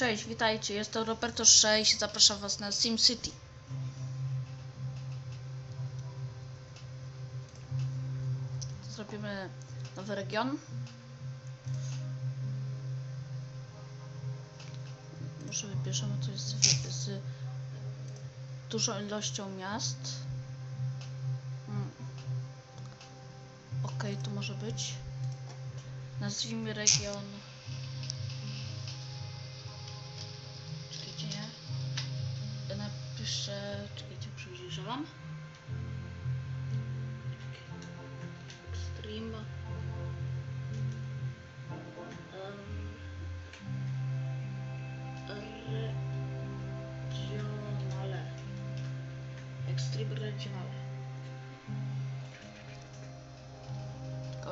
Cześć, witajcie, jestem Roberto 6, zapraszam was na SimCity. Zrobimy nowy region. Może wybierzemy coś z, z dużą ilością miast. Hmm. Okej, to może być. Nazwijmy region.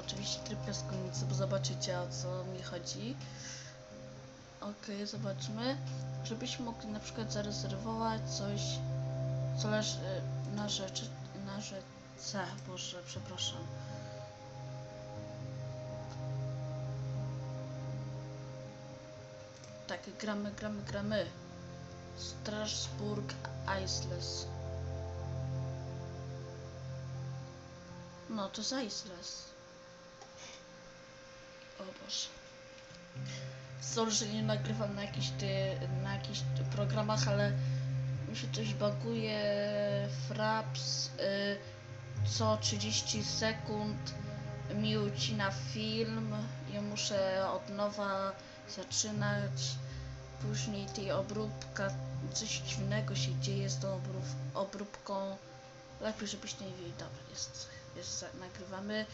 Oczywiście tryb piaskownicy, bo zobaczycie o co mi chodzi. Okej, zobaczmy. Żebyśmy mogli na przykład zarezerwować coś, co leży na rzeczy, na rzece, Boże, przepraszam. Tak, gramy, gramy, gramy. Strasburg Isles. No, to jest Isles. O Boże. Sorry, że nie nagrywam na jakichś, ty, na jakichś programach, ale mi się coś baguje. Fraps y, co 30 sekund mi ucina film i muszę od nowa zaczynać. Później tej obróbka, coś dziwnego się dzieje z tą obrób, obróbką. Lepiej, żebyś nie wiedzieli. Dobra, jest, jest, nagrywamy.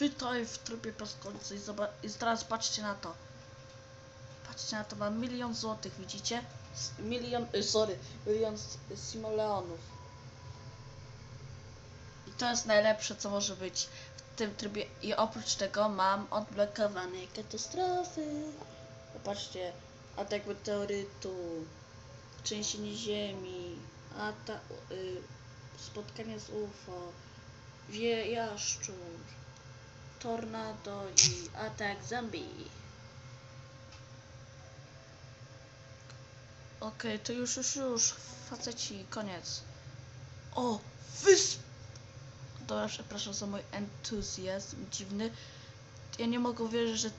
Witaj w trybie piaskownicy i, i teraz patrzcie na to. Patrzcie na to, mam milion złotych, widzicie? Milion, y, sorry, milion simoleonów. I to jest najlepsze, co może być w tym trybie. I oprócz tego mam odblokowane katastrofy. Popatrzcie, atak meteorytu, trzęsienie ziemi, ata, y, spotkanie z UFO, wie jaszczur, tornado i atak zombie. Okej, to już, już, już, faceci, koniec. O, wysp... Dobra, przepraszam za mój entuzjazm dziwny. Ja nie mogę uwierzyć, że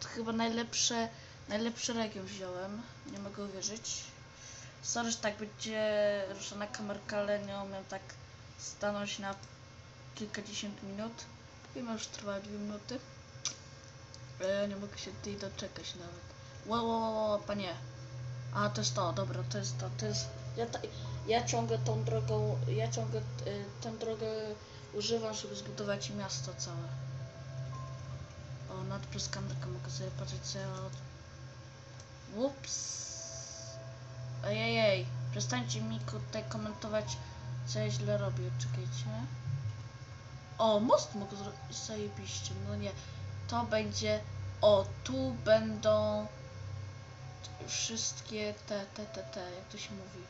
to chyba najlepsze, najlepszy region wziąłem. Nie mogę uwierzyć. Sorry, że tak będzie ruszona kamerka, ale nie umiem tak stanąć na kilkadziesiąt minut. Wiem, już trwa dwie minuty. Ale ja nie mogę się tej doczekać nawet. Ło, ło, ło, panie. A, to jest to, dobra, to jest to, to jest... Ja, ta, ja ciągle tą drogą, ja ciągle y, tę drogę używam, żeby zbudować miasto całe. O, nad przez kamerkę mogę sobie patrzeć, ja od... Ups. Ojej, przestańcie mi tutaj komentować, co ja źle robię, czekajcie. O, most mogę zrobić, zajebiście, no nie. To będzie, o, tu będą wszystkie te, te, te, te, jak to się mówi.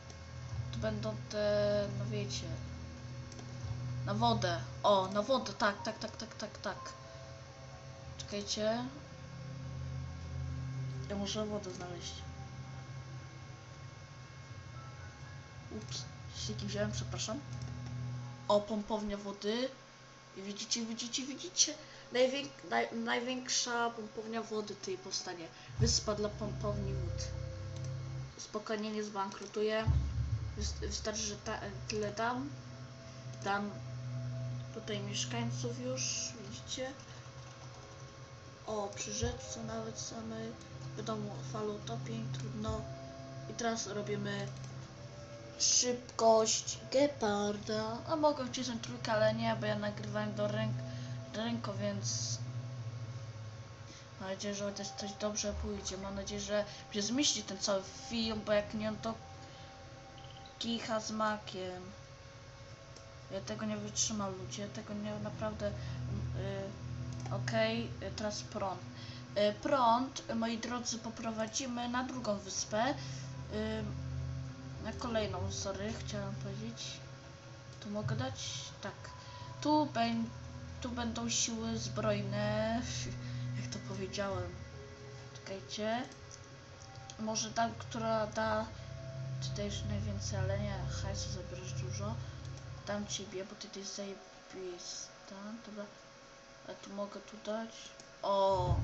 Tu będą te, no wiecie, na wodę. O, na wodę, tak, tak, tak, tak, tak, tak. Czekajcie. Ja muszę wodę znaleźć. Ups, silniki wziąłem, przepraszam. O, pompownia wody. I widzicie, widzicie, widzicie? Najwięk, naj, największa pompownia wody tutaj powstanie. Wyspa dla pompowni wód. Spokojnie nie zbankrutuje. Wys- Wystarczy, że ta, tyle dam. Dam tutaj mieszkańców już, widzicie? O, przy rzece nawet samej. Wiadomo, fal utopień, trudno. I teraz robimy szybkość geparda. A mogę wcisnąć trójkę, ale nie, bo ja nagrywałem do ręk, ręko, więc mam nadzieję, że też coś dobrze pójdzie. Mam nadzieję, że się zmieści ten cały film, bo jak nie, to kicha z makiem. Ja tego nie wytrzymam, ludzie. Tego nie naprawdę. Yy, Okej, y, teraz prąd. Y, prąd, moi drodzy, poprowadzimy na drugą wyspę. Y, na kolejną, sorry, chciałam powiedzieć. Tu mogę dać? Tak. Tu, tu będą siły zbrojne. Jak to powiedziałem. Czekajcie. może ta, która da tutaj już najwięcej, ale nie, hajsu zabierasz dużo. Dam ciebie, bo ty jesteś zajebista. Dobra. A tu mogę tu dać. O,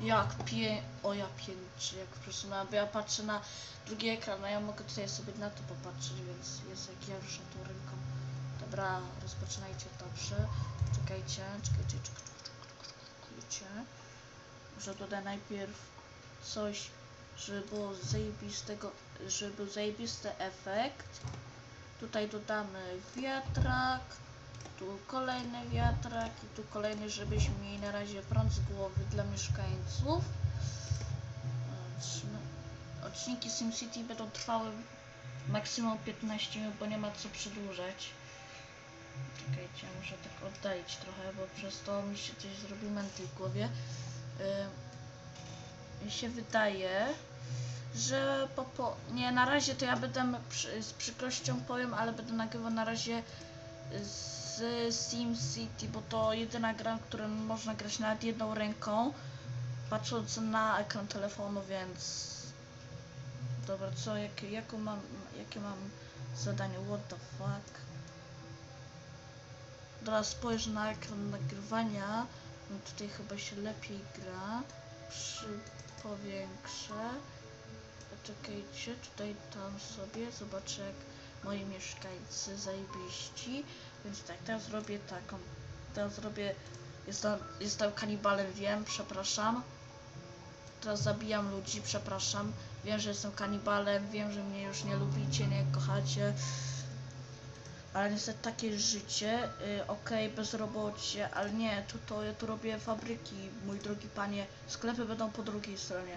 jak pie... O, ja pięknie, jak proszę, bo ja patrzę na drugi ekran, a ja mogę tutaj sobie na to popatrzeć, więc jest jak ja ruszam tą ręką. Dobra, rozpoczynajcie dobrze. Czekajcie, czekajcie, czekajcie, czekajcie. Może dodać najpierw coś, żeby było zajebistego, żeby był zajebisty efekt. Tutaj dodamy wiatrak, tu kolejny wiatrak i tu kolejny, żebyśmy mieli na razie prąd z głowy dla mieszkańców. Odcin- Odcinki SimCity będą trwały maksimum 15 minut, bo nie ma co przedłużać. Czekajcie, muszę tak oddalić trochę, bo przez to mi się coś zrobi męty w głowie. Yy, mi się wydaje, że po, po... Nie, na razie to ja będę przy, z przykrością powiem, ale będę nagrywał na razie z SimCity, bo to jedyna gra, w którą można grać nawet jedną ręką, patrząc na ekran telefonu, więc... Dobra, co, jakie, jaką mam, jakie mam zadanie, what the fuck? Teraz spojrzę na ekran nagrywania, no tutaj chyba się lepiej gra, przy powiększę, czekajcie, tutaj tam sobie, zobaczę jak moi mieszkańcy zajebiści, więc tak, teraz zrobię taką, teraz zrobię, jestem, jestem kanibalem, wiem, przepraszam, teraz zabijam ludzi, przepraszam, wiem, że jestem kanibalem, wiem, że mnie już nie lubicie, nie kochacie, ale niestety takie życie, y, okej, bezrobocie, ale nie, tu, to ja tu robię fabryki, mój drogi panie, sklepy będą po drugiej stronie,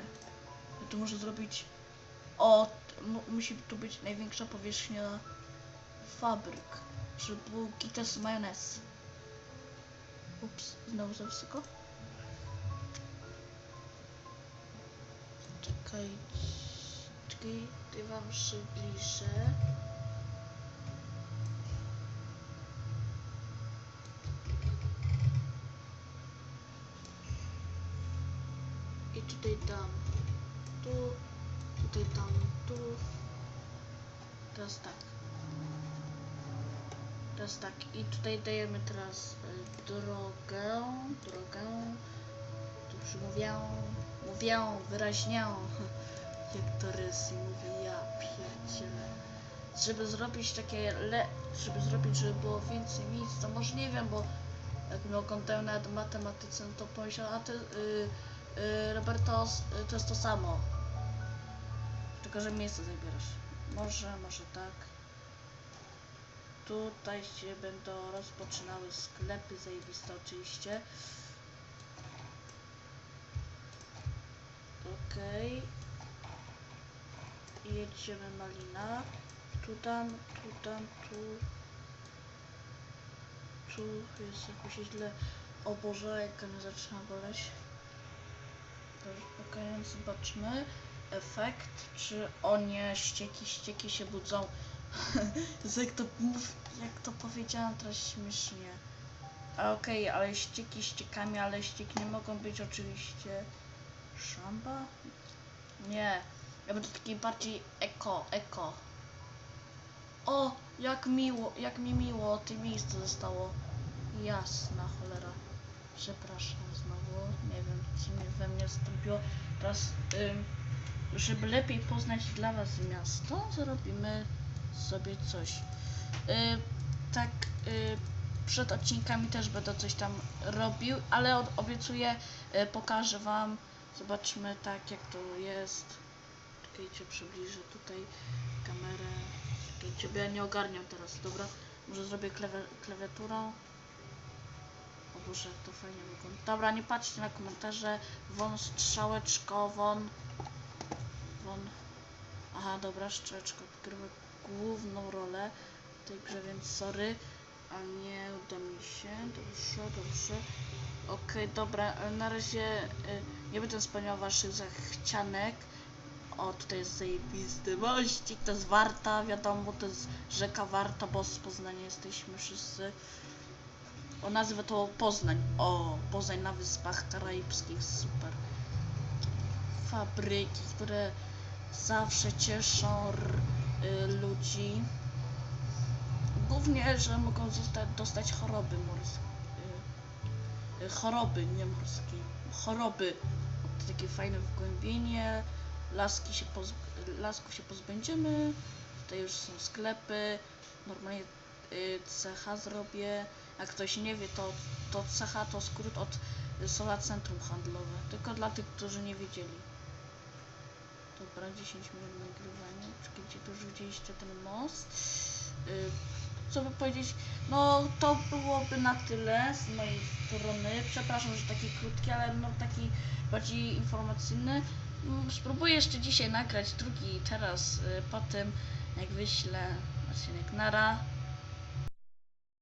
ja tu muszę zrobić, o, musi tu być największa powierzchnia fabryk, żeby był gites majonez. Ups, znowu za wysoko. Czekaj, czekaj, tutaj wam przybliżę. I tutaj dam tu, tutaj dam tu. Teraz tak. Teraz tak. I tutaj dajemy teraz y, drogę, drogę. Tu przymówię, mówię wyraźnie, jak to rysy mówi, ja pierdzielę. Żeby zrobić takie, le, żeby zrobić, żeby było więcej miejsc, to może nie wiem, bo jak mnie oglądają nawet matematyce, no to pomyślą, a ty, y, y, Roberto, y, to jest to samo. Tylko, że miejsce zabierasz. Może, może tak. Tutaj się będą rozpoczynały sklepy zajebiste oczywiście. Okej. I jedziemy malina. Tu dam, tu dam, tu. Tu jest jakoś źle. O Boże, jak mnie zaczyna boleć. Dobrze, zobaczmy. Efekt, czy o nie, ścieki, ścieki się budzą. Jezu, jak to, jak to powiedziałam teraz śmiesznie. A okej, ale ścieki ściekami, ale ścieki nie mogą być oczywiście szamba? Nie, ja będę taki bardziej eko, eko. O, jak miło, jak mi miło, te miejsce zostało. Jasna cholera. Przepraszam znowu, nie wiem co mnie we mnie zastąpiło. Teraz, ym, żeby lepiej poznać dla Was miasto, zrobimy sobie coś. Y, tak, y, przed odcinkami też będę coś tam robił, ale od, obiecuję, y, pokażę Wam. Zobaczmy tak jak to jest. Czekajcie, przybliżę tutaj kamerę. Czekajcie, bo ja nie ogarniam teraz, dobra? Może zrobię klawi klawiaturą. O Boże, to fajnie wygląda. Dobra, nie patrzcie na komentarze. Won strzałeczko, won. Won. Aha, dobra, strzałeczko odgrywa główną rolę w tej grze, więc sorry. A nie uda mi się. Dobrze, dobrze. Okej, dobra, e, na razie y, nie będę spełniał waszych zachcianek. O, tutaj jest zajebisty mościk, to jest Warta, wiadomo, to jest rzeka Warta, bo z Poznania jesteśmy wszyscy. O, nazwę to Poznań. O, Poznań na Wyspach Karaibskich, super. Fabryki, które zawsze cieszą ludzi. Głównie, że mogą zostać, dostać choroby morskie. Y, y, choroby, nie morskie. Choroby. Takie fajne wgłębienie. Laski się lasków się pozbędziemy. Tutaj już są sklepy. Normalnie y, cecha zrobię. Jak ktoś nie wie, to, to cecha to skrót od y, słowa centrum handlowe. Tylko dla tych, którzy nie wiedzieli. Dobra, 10 minut nagrywania. Widzieliście ten most. Y, co by powiedzieć? No, to byłoby na tyle z mojej strony. Przepraszam, że taki krótki, ale no taki bardziej informacyjny. Mm, Spróbuję jeszcze dzisiaj nagrać drugi teraz y, po tym, jak wyślę odcinek Nara.